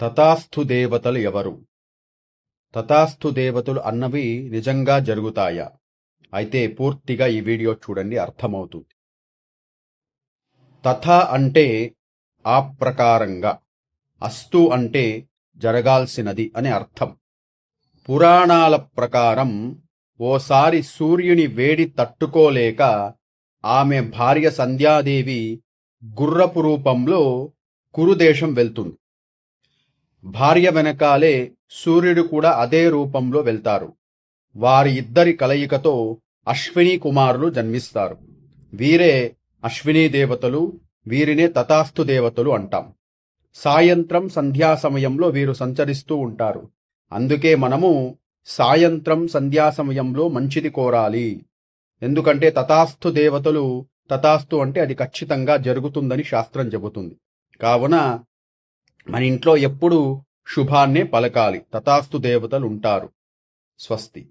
తథాస్థు దేవతలు ఎవరు? తథాస్థు దేవతలు అన్నవి నిజంగా జరుగుతాయా? అయితే పూర్తిగా ఈ వీడియో చూడండి అర్థమవుతుంది. తథ అంటే ఆ ప్రకారంగా అస్తు అంటే జరగాల్సినది అని అర్థం. పురాణాల ప్రకారం ఓసారి సూర్యుని వేడి తట్టుకోలేక ఆమె భార్య సంధ్యాదేవి గుర్రపు రూపంలో కురుదేశం వెళ్తుంది. భార్య వెనకాలే సూర్యుడు కూడా అదే రూపంలో వెళ్తారు. వారి ఇద్దరి కలయికతో అశ్విని కుమారులు జన్మిస్తారు. వీరే అశ్విని దేవతలు వీరినే తథాస్తు దేవతలు అంటాం. సాయంత్రం సంధ్యా సమయంలో వీరు సంచరిస్తూ ఉంటారు. అందుకే మనము సాయంత్రం సంధ్యా సమయంలో మంచిది కోరాలి. ఎందుకంటే తథాస్తు దేవతలు తథాస్తు అంటే అది ఖచ్చితంగా జరుగుతుందని శాస్త్రం చెబుతుంది. కావున మన ఇంట్లో ఎప్పుడూ శుభాన్నే పలకాలి. తథాస్తు దేవతలు ఉంటారు. స్వస్తి.